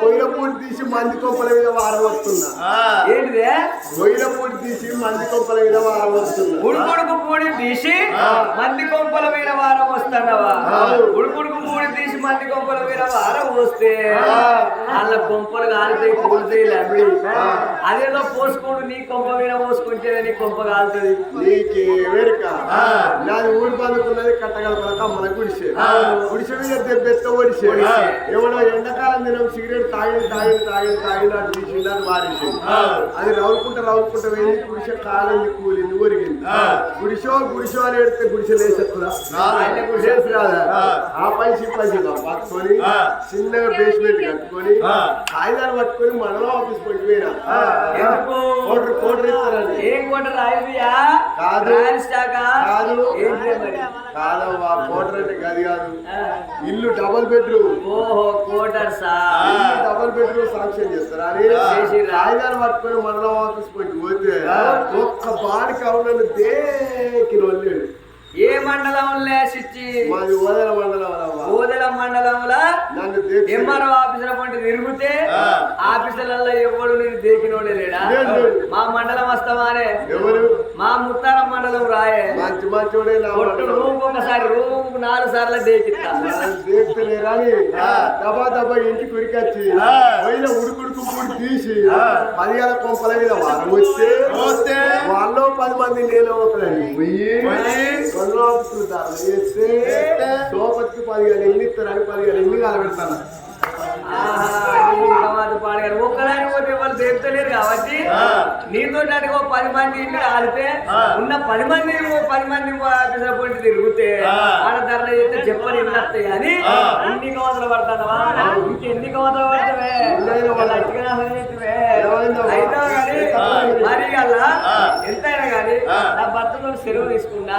పొయ్యిల పూడి తీసి మంది కొంపల మీద వారవస్తున్నా. ఏంటిదే? పొయ్యిల పూడి తీసి మంది కొంపల మీద వారవస్తున్నా. ఉడుకుడుకు పూడి తీసి మంది కొంపల మీద వారం వస్తాడవా మంది కొంపల మీద వారం వస్తే వాళ్ళ కొంపలు కాలుతాయి కూలుతాయి లబ్బి అదేదో పోసుకోడు నీ కొంప మీద పోసుకుంటే నీ కొంప కాలుతుంది. నీకే వేరుక నాది ఊరు మన గుడిసె. గుడిసె మీద దెబ్బెత్త ఒడిసే. ఎవడో ఎండాకాలం దినం సిగరెట్ తాగి తాగి తాగి తాగి నాకు తీసింది అని అది రౌలుకుంట రౌలుకుంట వెళ్ళి గుడిసె కాలింది కూలింది ఒరిగింది గుడిసో గుడిసో అని ఎడితే గుడిసె లేసేస్తుందా లేసి రాదా ఆ. పైసి పైసి పట్టుకొని చిన్నగా బేస్మెంట్ కట్టుకొని కాగితాలు పట్టుకొని మనలో ఆఫీస్ పెట్టి పోయినా ఎందుకు? కోటర్ కోటర్ ఇస్తారని ఏం కొట్ట రాయియా కాదు. కాదు. కాదవ్వా కోటర్ అంటే గది కాదు. ఇల్లు డబల్ బెడ్రూమ్ ఓహో కోటర్సా ఇల్లు డబల్ బెడ్రూమ్ శాంక్షన్ చేస్తారా. కాగితాలు పట్టుకొని మండలం ఆఫీస్ పోయి పోతే ఒక్క బాడికి అవునని దేకి వెళ్ళాడు ఏ మండలంలో మాది ఓదల మండలం ఓదల మండలంలో ఎంఆర్ఓ ఆఫీసుల పంట తిరిగితే ఆఫీసులలో ఎవడు నేను దేకినోడే లేడా. మా మండలం వస్తావానే. ఎవరు? మా ముత్తారం మండలం రాయే. మంచి మంచోడే ఒట్టు. రూమ్ ఒకసారి రూమ్ నాలుగు సార్లు దేకిస్తా. దబా దబా ఇంటికి ఉరికొచ్చి పోయిన ఉడుకుడుకు పూడి తీసి పదివేల కొంపల మీద వారం వస్తే వస్తే వాళ్ళు పది మంది నేను పోయి ఆఫీసులు దారులు చేస్తే సోపతికి పదివేలు ఎన్ని ఇస్తారని పదివేలు ఎన్ని కలబెడతాను? పాడగారు ఒక్కదాని పోతే వాళ్ళు దేపుతలేరు కాబట్టి నీతో ఓ పది మంది ఆడితే ఉన్న పది మంది పది మంది తిరిగితే ఆడ ధరలు చేస్తే చెప్పని అని ఎన్ని కోతలు పడతావా ఇంకెన్ని కోతలు పడతావే? మరి అలా ఎంతైనా కానీ నా భర్తతో సెలవు తీసుకున్నా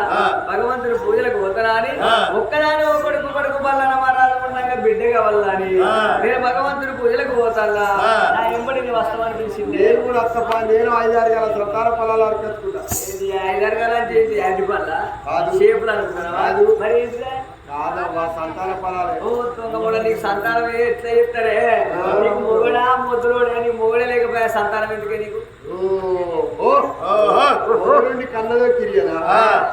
భగవంతుడి పూజలకు పోతానా అని ఒక్కదాని ఒకడుకు కొడుకు బల్లన మారాలనుకున్నాక బిడ్డగా వల్లని నేను భగవంతుడి పూజలకు పోతానా? నా ఎంబడి నీ వస్తామని పిలిచింది నేను కూడా వస్తపా నేను ఐదారు గల సంతాన పొలాలు అరకెత్తుకుంటా ఇది ఐదారు గల చేసి అడ్డి పల్ల కాదు. షేపులు అనుకున్నావా? కాదు. మరి ఏంటిదే? కాదవ్వా సంతాన పొలాలే. ఓ తొంగ కూడా నీకు సంతానం ఎట్లా చెప్తారే? నీకు మొగడా ముద్దులోడే నీ మొగడే లేకపోయా సంతానం ఎందుకే నీకు? ఓ మొగలుండి కన్నదో కిరియనా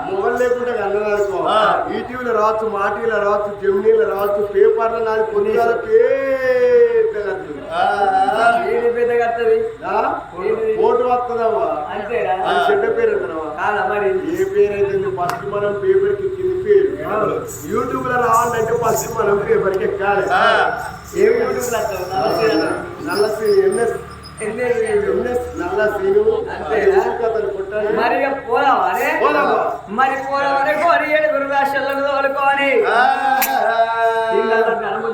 మొగలు లేకుండా కన్నదనుకో ఈటీవీలో రావచ్చు మాటీలో రావచ్చు జమినీలో రావచ్చు పేపర్లో నాది పొద్దుగాల ఏది పెద్ద కత్తది ఓటు వస్తుందవ్వా? అంతేరా అది చెడ్డ పేరు మరి? ఏ పేరు అయితే ఫస్ట్ మనం పేపర్కి కింది పేరు? యూట్యూబ్లో రావాలంటే ఫస్ట్ మనం పేపర్కి ఎక్కాలి ఏం అన్న. నల్ల ఎంఎస్ మరి ఇక పోదామా అరే? పోదామా. మరి పోదామని కోరి ఏడుగురు రాష్ట్రాలను తోలుకోని.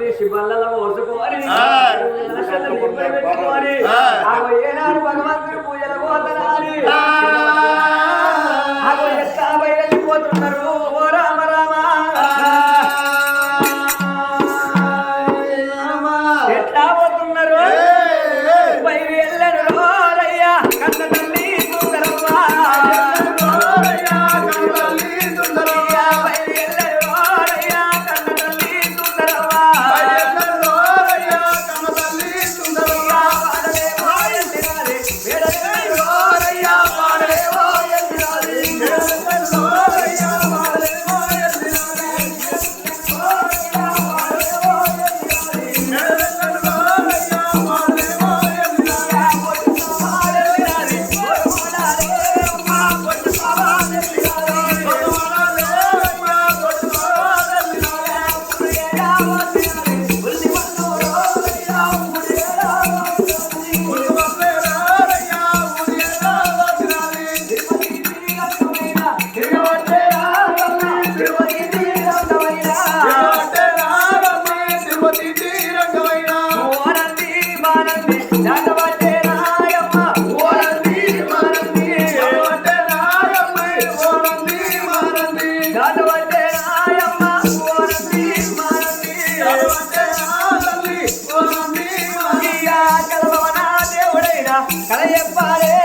తీసి బల్లలో నింపడి పెట్టుకోని ఏనాడు భగవంతుడి పూజలు పోతనాని కలయపాలే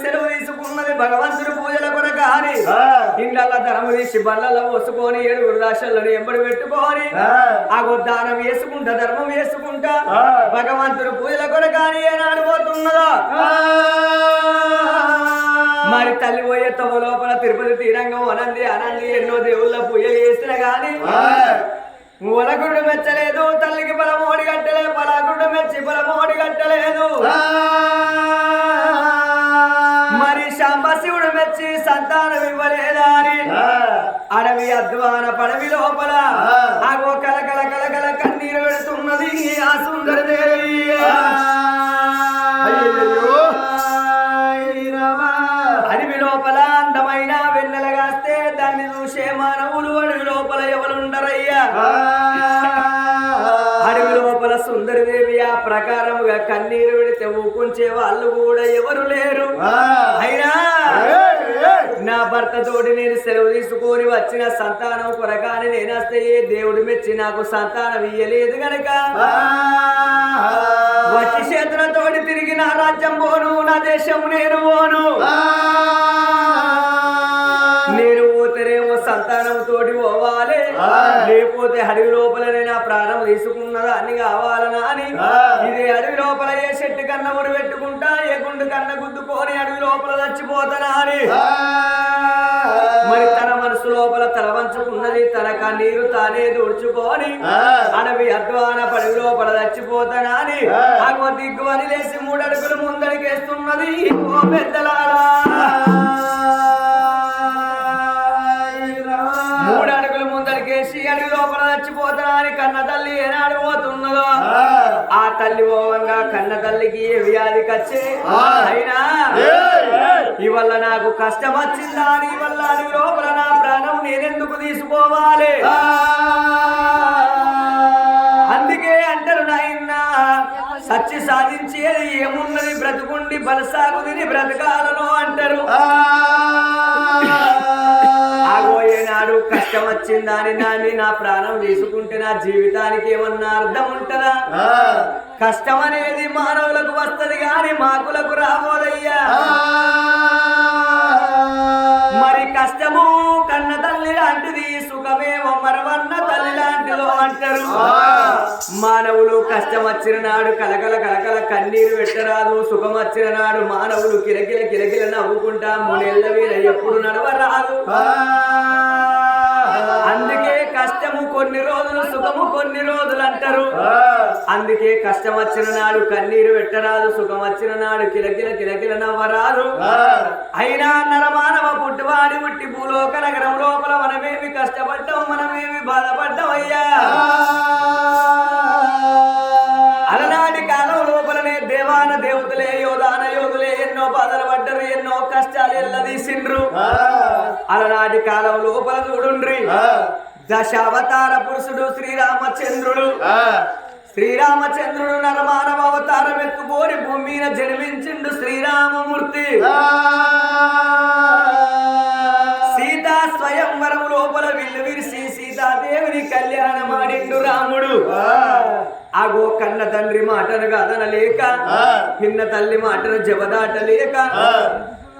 సెలవు తీసుకున్నది భగవంతుడి పూజల కొరక అని ఆ. ఇండ్ల ధనము తీసి బల్లలో పోసుకొని ఏడుగురు దాశలను ఎంబడి పెట్టుకొని ఆ. దానం వేసుకుంటా ధర్మం వేసుకుంటా. భగవంతుడు పూజల కొరక అని ఏనాడు పోతున్నదా మరి తల్లి పోయే తమ లోపల తిరుపతి తీరంగం అనంది అనంది ఎన్నో దేవుళ్ళ పూజలు చేసిన గాని ఒలగుడు మెచ్చలేదు తల్లికి బలమోడి కట్టలేదు పలాగుడు మెచ్చి బలమోడి కట్టలేదు మరి మెచ్చి సంతానం ఇవ్వలేదా అని? అడవి అధ్వాన పడవి లోపల. ఆగో కల కల కల కల కన్నీరు పెడుతున్నది ఆ సుందరదేవి అయ్యయ్యో. అడవి లోపల అందమైన వెన్నెలగాస్తే దాన్ని చూసే మానవులు అడవి లోపల ఎవరుండరయ్యా? అడవి లోపల సుందరదేవి ఆ ప్రకారముగా కన్నీరు పెడితే ఊకుంచే వాళ్ళు కూడా ఎవరు లేరు? అయినా నా భర్త తోటి నేను సెలవు తీసుకొని వచ్చిన సంతానం కొరకాని నేనస్తే ఏ దేవుడు మెచ్చి నాకు సంతానం ఇయ్యలేదు గనక. వచ్చి చేతులతోటి తిరిగి నా రాజ్యం పోను నా దేశం నేను పోను. లేకపోతే అడవి లోపలనే నా ప్రాణం తీసుకున్నదా అని కావాలనా అని. ఇది అడవి లోపల ఏ చెట్టు కన్న ముడి పెట్టుకుంటా ఏ గుండు కన్న గుద్దుకొని అడవి లోపల చచ్చిపోతానా అని? మరి తన మనసు లోపల తల వంచుకున్నది తన కన్నీరు తానే దుడుచుకొని. అడవి అధ్వాన పడవి లోపల చచ్చిపోతానా అని? ఆ. ఆగో దిగ్గు అని లేసి మూడు అడుగులు ముందడికేస్తున్నది ఓ పెద్దలారా అడవి లోపల చచ్చిపోతానా అని కన్న తల్లి ఏనాడు పోతున్నదో? ఆ. తల్లి పోవంగా కన్న తల్లికి ఏ వ్యాధి కచ్చే. అయినా. ఇవల్ల నాకు కష్టం వచ్చిందా? అని వల్ల అడవి లోపల నా ప్రాణం నేనెందుకు తీసుకోవాలి? అందుకే అంటారు నాయన సచ్చి సాధించేది ఏమున్నది బ్రతుకుండి బలసాగు తిని బ్రతకాలను అంటారు. కష్టం వచ్చిందా అని నాని నా ప్రాణం తీసుకుంటే నా జీవితానికి ఏమన్నా అర్థం ఉంటదా? కష్టం అనేది మానవులకు వస్తది గాని మాకులకు రాబోదయ్యా. మరి కష్టము కన్న తల్లి లాంటిది సుఖమేమో మరవన్న తల్లి లాంటిదో అంటారు. మానవులు కష్టం వచ్చిన నాడు కలకల కలకల కన్నీరు పెట్టరాదు సుఖం వచ్చిన నాడు మానవులు కిలకిల కిలకిల నవ్వుకుంటా మునెళ్ళ వీర ఎప్పుడు నడవరాదు. అందుకే కష్టము కొన్ని రోజులు సుఖము కొన్ని రోజులు అంటారు. అందుకే కష్టం వచ్చిన నాడు కన్నీరు పెట్టరాదు సుఖం వచ్చిన నాడు కిలకిల కిలకిల నవ్వరాదు. అయినా నరమానవ పుట్టువాడి పుట్టి భూలోక నగరం లోపల మనమేమి కష్టపడ్డాం మనమేమి బాధపడ్డాం అయ్యా అలనాటి కాలం లోపలనే దేవాన దేవతలే యోధాన యోధులే ఎన్నో బాధలు పడ్డరు ఎన్నో కష్టాలు ఎల్లదీసిండ్రు. అలనాటి కాలం లోపల చూడుండ్రి. దశావతార పురుషుడు శ్రీరామచంద్రుడు. శ్రీరామచంద్రుడు నరమానవ అవతారం ఎత్తుకోని భూమి మీద జన్మించిండు శ్రీరామమూర్తి. సీతా స్వయంవరం లోపల విల్లు విరిసి సీతాదేవిని కళ్యాణమాడిండు రాముడు. ఆగో కన్న తండ్రి మాటను కాదనలేక ఆ. పిన్న తల్లి మాటను జవదాటలేక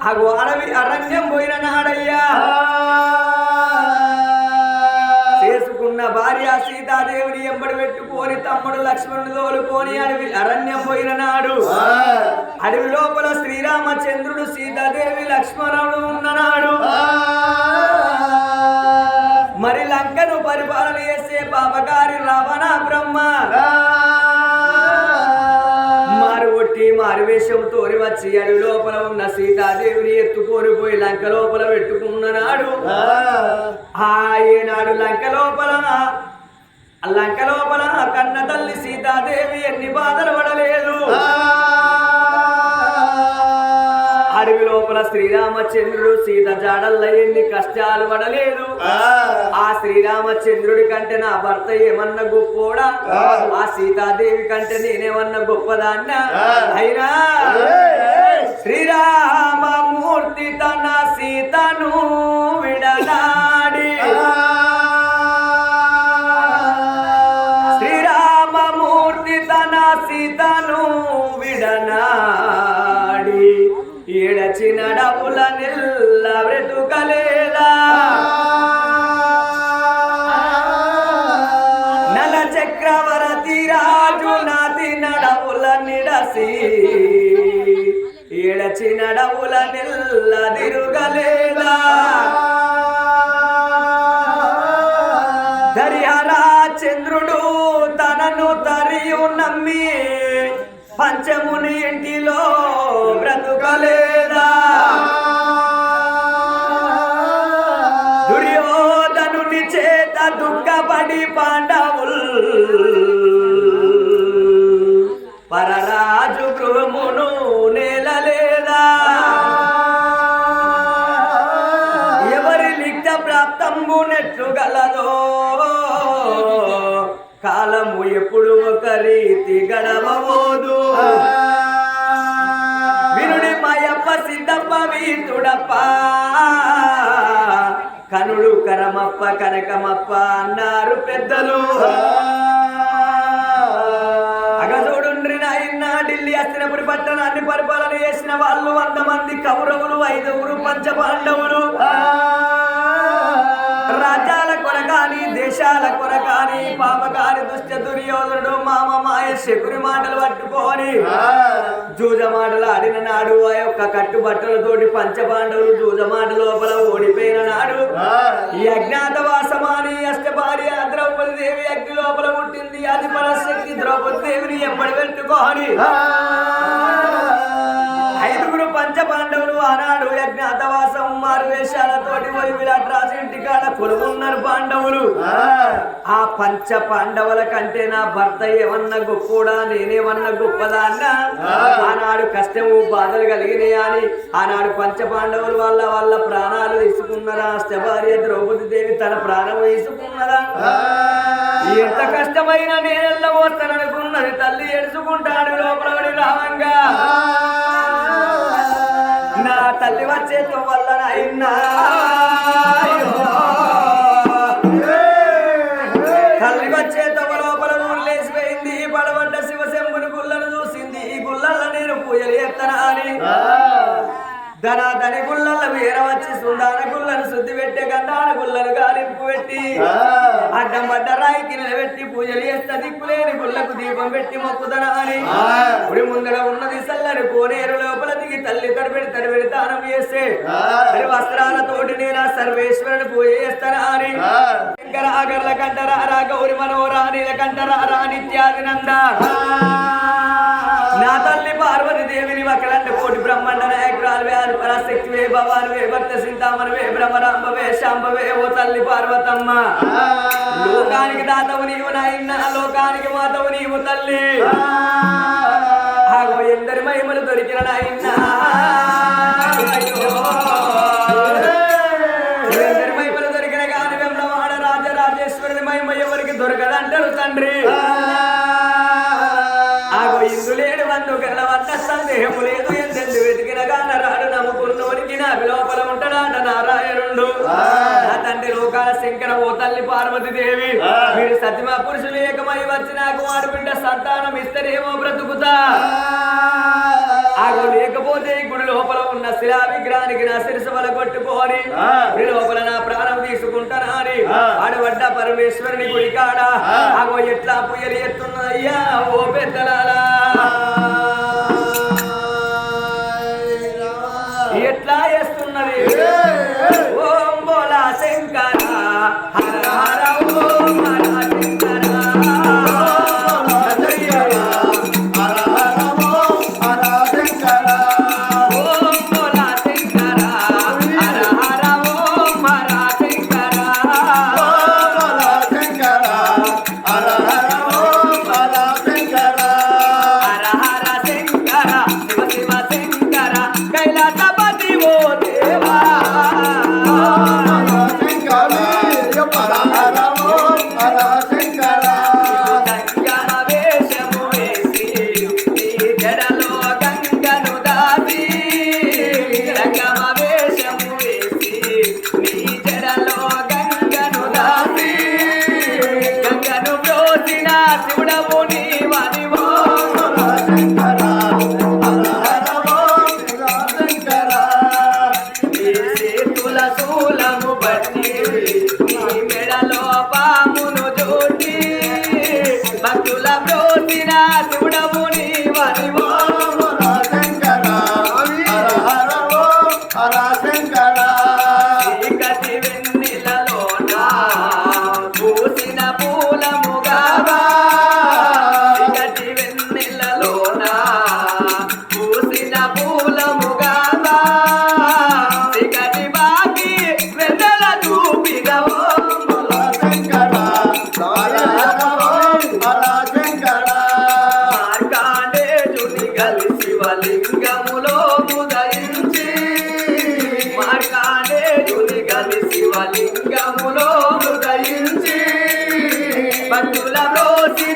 ఆ. అడవి అరణ్యం పోయిన నాడయ్యా చేసుకున్న భార్య సీతాదేవిని ఎంబడి పెట్టుకొని తమ్ముడు లక్ష్మణుడు తోలుకొని అడవి అరణ్యం పోయిన నాడు అడవి లోపల శ్రీరామచంద్రుడు సీతాదేవి లక్ష్మణుడు ఉన్ననాడు మరి లంకను పరిపాలన చేసే పాపకారి రావణ బ్రహ్మ మారు కొట్టి మారు వేషంతో వచ్చి అడవి లోపల ఉన్న సీతాదేవిని ఎత్తుకొని పోయి లంక లోపల పెట్టుకున్ననాడు ఆ. ఏనాడు లంక లోపల లంక లోపల కన్న తల్లి సీతాదేవి ఎన్ని బాధలు పడలేదు. లోపల శ్రీరామచంద్రుడు సీత జాడల్ల ఎన్ని కష్టాలు పడలేదు. ఆ. శ్రీరామచంద్రుడి కంటే నా భర్త ఏమన్నా గొప్పోడా? ఆ. సీతాదేవి కంటే నేనేమన్నా గొప్పదాన్న? అయినా నిడసి ఏడచి నడవుల నిల్ల తిరుగలేదా? దర్యారా చంద్రుడు తనను తరియు నమ్మి పంచముని ఇంటిలో బ్రతుకలే గడవబోదు వినుడి మాయప్ప సిద్ధప్ప వీతుడప్ప కనుడు కరమప్ప కనకమప్ప అన్నారు పెద్దలు. అగదోడుండ్రి నాయన్న ఢిల్లీ అస్తినపురి పట్టణాన్ని పరిపాలన చేసిన వాళ్ళు వంద మంది కౌరవులు ఐదుగురు పంచ పాండవులు. కొరకాని దేశాల కొరకాని పాపకారి దుష్ట దుర్యోధనుడు మామ మాయ శకుని మాటలు పట్టుకొని జూజ మాటలు ఆడిన నాడు ఆ యొక్క కట్టుబట్టలతోటి పంచపాండవులు జూజ మాట లోపల ఓడిపోయిన నాడు ఈ అజ్ఞాతవాసమాని అష్టభార్య ద్రౌపది దేవి అగ్ని లోపల పుట్టింది. అది పరశక్తి ద్రౌపది దేవిని ఎప్పటి పెట్టుకోని ఐదుగురు పంచ పాండవులు ఆనాడు అజ్ఞాతవాసం మారు వేషాలతోటి పోయి విరాట్ రాజు ఇంటికాడ పాండవులు. ఆ. పంచ పాండవుల కంటే నా భర్త ఏమన్నా గొప్పోడా నేనేమన్నా గొప్పదా అన్న? ఆనాడు కష్టము బాధలు కలిగినాయి అని ఆనాడు పంచ పాండవులు వాళ్ళ వాళ్ళ ప్రాణాలు తీసుకున్నారా? అష్టభార్య ద్రౌపది దేవి తన ప్రాణం తీసుకున్నదా? ఎంత కష్టమైన నేనెల్ల వస్తాననుకున్నది తల్లి ఎడుచుకుంటాడు లోపల రావంగా తల్లి వచ్చేతో వల్ల తల్లి వచ్చేతో లోపల ఊళ్ళేసిపోయింది పడబడ్డ శివశంభుని గుళ్ళను చూసింది. ఈ గుళ్ళల్లో నేను పూజలు ఎత్తనా అని. ధన ధని గుళ్ళల్లో వీర వచ్చి సుందాన గుళ్ళను శుద్ధి పెట్టే గంధాన గుళ్ళను గాలింపు పెట్టి అడ్డం పడ్డ రాయికి నిలబెట్టి పూజలు చేస్తా దిక్కులేని గుళ్ళకు దీపం పెట్టి మొక్కుదన అని. గుడి ముందర ఉన్నది సల్లని కోనేరు లోపల తల్లి తడిపెడి తడిపెడి దానం చేస్తే వస్త్రాలతోటి నేను ఆ సర్వేశ్వరుని పూజ చేస్తానా అని శంకర ఆగర్ల కంటరారా గౌరి మనోరా నీల కంటరారా నిత్యాది నంద నా తల్లి పార్వతి దేవిని ఒకలంటే కోటి బ్రహ్మాండ నాయకురాలు వే అని పరాశక్తి వే భవాని వే భక్త సింతామని వే భ్రమరాంబ వే శాంబవే ఓ తల్లి పార్వతమ్మ. లోకానికి దాతవు నీవు నాయన్న లోకానికి మాతవు నీవు తల్లి. ఎందరి మహిమలు దొరికిన నాయన్న ఎందరి మహిమలు దొరికిన కాని వెంబడవాడ రాజరాజేశ్వరుని మహిమ ఎవరికి దొరకదంటారు తండ్రి? ఆగో ఇందులేడు వందు గెలవన్న సందేహము లేదు. ఎందెందు వెతికిన గాన రాడు నమ్ముకున్నోనికి నా లోపల ఉంటాడా నారాయణుడు? తండ్రి లోకాల శంకర ఓ తల్లి పార్వతి దేవి మీరు సత్యమా పురుషులు ఏకమై వచ్చి నాకు వాడు బిడ్డ సంతానం ఇస్తేనేమో బ్రతుకుతా. ఆగో లేకపోతే గుడి లోపల ఉన్న శిలా విగ్రహానికి నా శిరసు వల కొట్టుకోని. గుడి లోపల నా ప్రాణం తీసుకుంటానా అని ఆడబడ్డ పరమేశ్వరుని గుడి కాడ. ఆగో ఎట్లా పుయ్యలు ఎత్తున్నదయ్యా ఓ పెద్దలాలా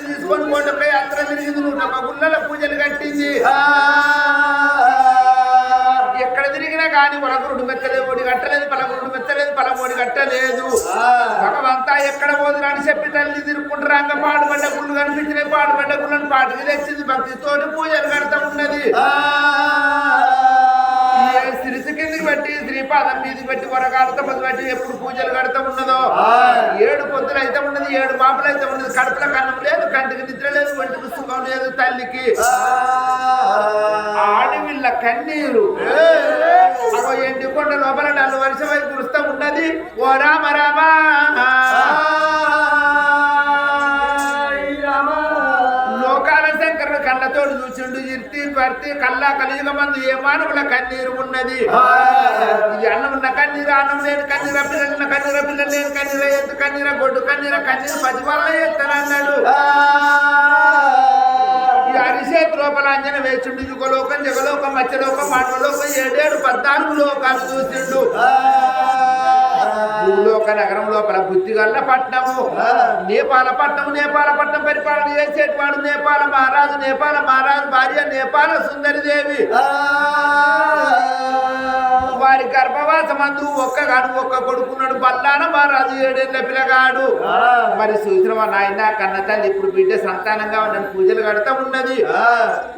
తీసుకొని కోటపై అత్ర తిరిగింది నూట గుళ్ళల పూజలు కట్టింది ఎక్కడ తిరిగినా కానీ పలకురుడు మెత్తలేదు ఒడి కట్టలేదు పలకురుడు మెత్తలేదు పలమోడి కట్టలేదు. భగవంతా ఎక్కడ పోదురు అని చెప్పి తల్లి తిరుక్కుంటారు రంగ పాడుబడ్డ గుళ్ళు కనిపించినాయి పాడుబడ్డ గుళ్ళని పాటికి తెచ్చింది. భక్తితోటి పూజలు కడతా ఉన్నది. ఈ శిరసు కిందికి పెట్టి శ్రీపాదం మీదకి పెట్టి వరగాలతో మొదలు పెట్టి ఎప్పుడు పూజలు కడతా ఉన్నదో. ఏడు పొద్దులు అయితే ఉన్నది ఏడు మాపలు అయితే ఉన్నది. కడుపుల కన్నం లేదు కంటికి నిద్ర లేదు ఒంటికి సుఖం లేదు తల్లికి. ఆడవిళ్ళ కన్నీరు. అగో ఎండి కొండ లోపల నన్ను వర్షమై కురుస్తా ఉన్నది. ఓ రామ రామ. పర్తి కల్లా కలియుగ మందు ఏ మానవుల కన్నీరు ఉన్నది? అన్నం ఉన్న కన్నీరు అన్నం లేని కన్నీర పిల్లలు ఉన్న కన్నీర పిల్లలు లేని కన్నీర ఎత్తు కన్నీర గొడ్డు కన్నీర కన్నీరు పది వల్ల ఎత్తనన్నాడు ఈ అరిసేతు లోపల అంజన వేచుండు యుగలోకం జగలోకం మత్స్యలోకం మానవలోకం ఏడేడు పద్నాలుగు లోకాలు చూసిండు. భూలోక నగరం లోపల బుద్ధిగల్ల పట్నము నేపాల పట్నము నేపాల పట్నం పరిపాలన చేసేటివాడు నేపాల మహారాజు నేపాల మహారాజు భార్య నేపాల సుందరిదేవి వారి గర్భవాసమందు ఒక్క గాడు ఒక్క కొడుకున్నాడు. బల్లాన మహారాజు ఏడేళ్ళ పిల్లగాడు. మరి సూచన నాయన కన్న తల్లి ఇప్పుడు బిడ్డ సంతానంగా నన్ను పూజలు కడతా ఉన్నది.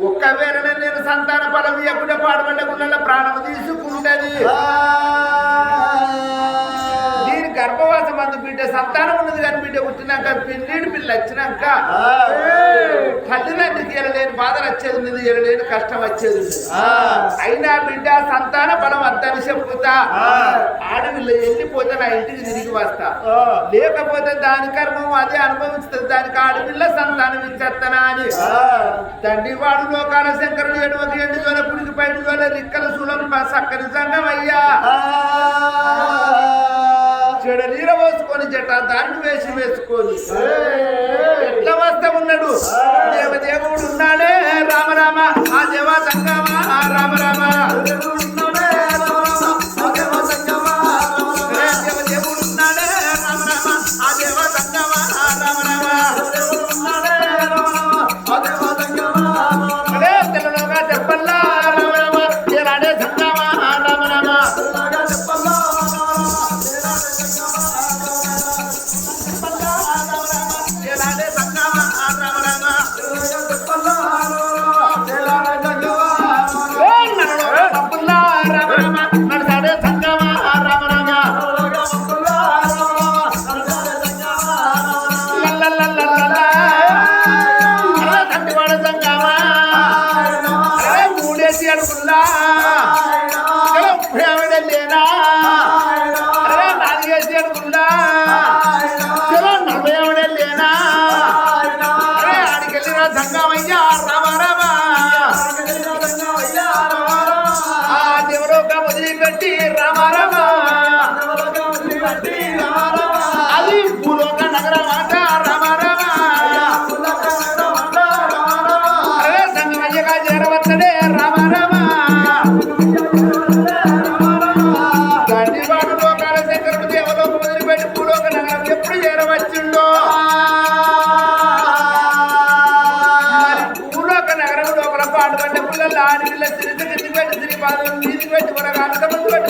ఒక్క వేళ నేను సంతాన ఫలం ఇవ్వకుండా పాడబడ్డ ప్రాణం తీసుకుంటది. గర్భవాసం అందు బిడ్డ సంతానం ఉన్నది కానీ బిడ్డ పుట్టినాక పిల్లిడి పిల్ల వచ్చినాక తల్లిదండ్రికి ఎరలేని బాధలు వచ్చేది ఉన్నది ఎరలేని కష్టం వచ్చేది అయినా బిడ్డ సంతాన బలం వద్దని చెప్పుతా ఆడపిల్ల వెళ్ళిపోతే నా ఇంటికి తిరిగి వస్తా. లేకపోతే దాని కర్మం అదే అనుభవిస్తుంది. దానికి ఆడపిల్ల సంతానం ఇచ్చేస్తానా అని. తండ్రి వాడు లోకాల శంకరుడు ఎడవకి ఎండు జోల పుడికి పైడు జోల రిక్కల సులం సక్కని సంగం అయ్యా. చెడ నీర పోసుకొని జట దాన్ని వేసి వేసుకొని ఎట్లా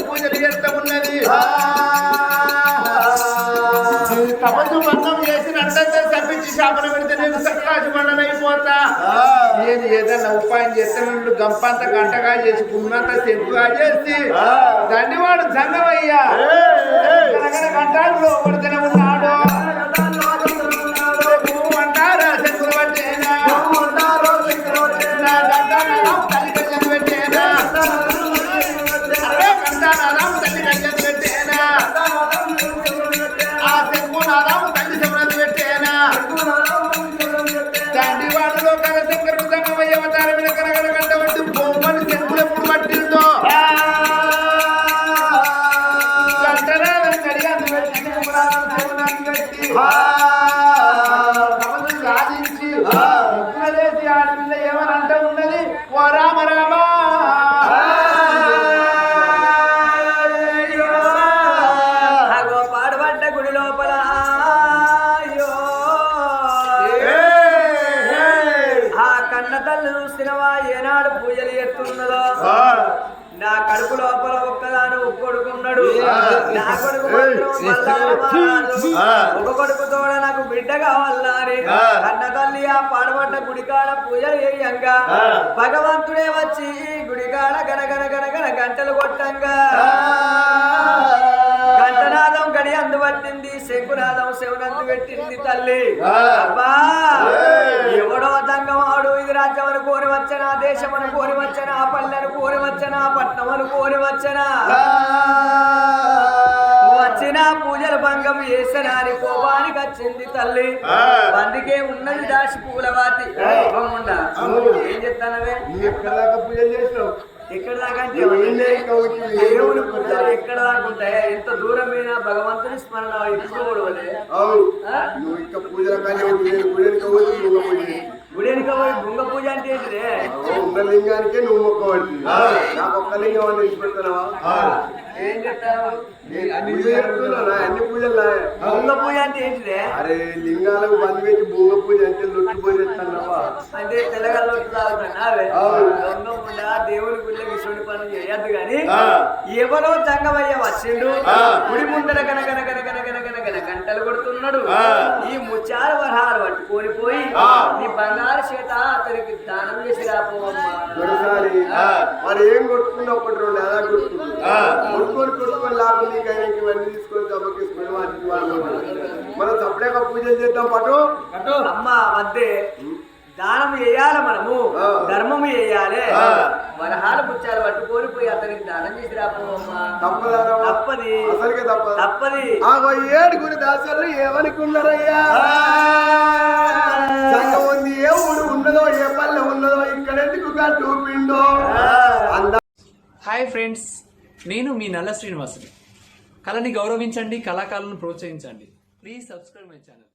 పూజలు చేస్తూ ఉన్నది. తపస్సు భంగం చేసి నందంతా తప్పించి శాపన పెడితే నేను సక్రాజు మండలైపోతా నేను ఏదైనా ఉపాయం చేస్తే నన్ను గంపంత గంటగా చేసి ఉన్నంత చెప్పుగా చేసి దండివాడు గనగన గంటాలు లోపడితేనే ఉన్నాడు సాధించి ఆడపిల్ల ఏమని అంట ఉన్నది? ఓ రామ రామా! కొడుకు. ఒక కొడుకు తోడ నాకు బిడ్డ కావాలా అని కన్న తల్లి ఆ పాడుబడ్డ గుడికాడ పూజలు చేయంగా. భగవంతుడే వచ్చి గుడికాడ గనగన గనగన గంటలు కొట్టంగా. గంటనాదం గడి అందుబట్టింది శంకునాదం శివనందు పెట్టింది తల్లి. అబ్బా ఎవడో దంగమాడు ఇది రాజ్యం అనుకోని వచ్చనా దేశం అనుకోని వచ్చనా పల్లె అనుకోని వచ్చనా పట్నం వచ్చనా. వచ్చిన పూజల భంగం చేసిన అని కోపానికి వచ్చింది తల్లి. అందుకే ఉన్నది దాసి పూలవాతి ఉండా ఏం చెప్తానవే? ఎక్కడ దాకా పూజలు చేసినావు? ఎక్కడ దాకా అంటే దేవుని పూజలు ఎక్కడ దాకా ఉంటాయి? ఎంత దూరమైన భగవంతుని స్మరణ ఎప్పుకోవడలే అవును. నువ్వు ఇంకా పూజల కానీ నేను పూజలకి నువ్వు పూజ బుంగ పూజ అంటే ఏంటిదే? లింగానికే నువ్వు నాకు ఒక్క లింగం అని ఏం పూజ చెప్తున్నా అన్ని పూజలు. బుంగ పూజ అంటే ఏంటిదే? అరే లింగాలకు బంద్ పెట్టి భూమ పూజ అంటే లొట్టు పూజ అంటే. దొంగ ఉండా దేవుని గుళ్ళకి ఇటువంటి పనులు చేయొద్దు కానీ ఆ. ఎవరో జంగమయ్య వచ్చిండు ఆ. గుడి ముందర గన గన గన గన గన గన గంటలు కొడుతున్నాడు. ముచ్చాల వరహాలు పట్టుకొని పోయి. నీ బంగారు చేత అతనికి దానం చేసి రాపోవమ్మా ఆ. వాడు ఏం కొట్టుకున్నా ఒకటి రెండు అలా. కొట్టుకొని కొట్టుకొని లాభం నీకు ఇవన్నీ తీసుకొని వాటికి వాళ్ళు మనం సపరేట్గా పూజలు చేద్దాం పాటు అమ్మ వద్దే. దానం చేయాలి మనము. ధర్మము చేయాలి. వరహాల ముత్యాలు పట్టుకొని పోయి అతనికి దానం చేసి రాపోవమ్మా తప్పదా తప్పది. ఏడుగురు దాసర్లు ఏమనుకున్నారయ్యా? ఉంది ఏ ఊరు ఉన్నదో ఏ పల్లె ఉన్నదో ఇక్కడెందుకు గట్టు పిండో? అంద హాయ్ ఫ్రెండ్స్ నేను మీ నల్ల శ్రీనివాసుని. కళని గౌరవించండి కళాకారులను ప్రోత్సహించండి. Please subscribe my channel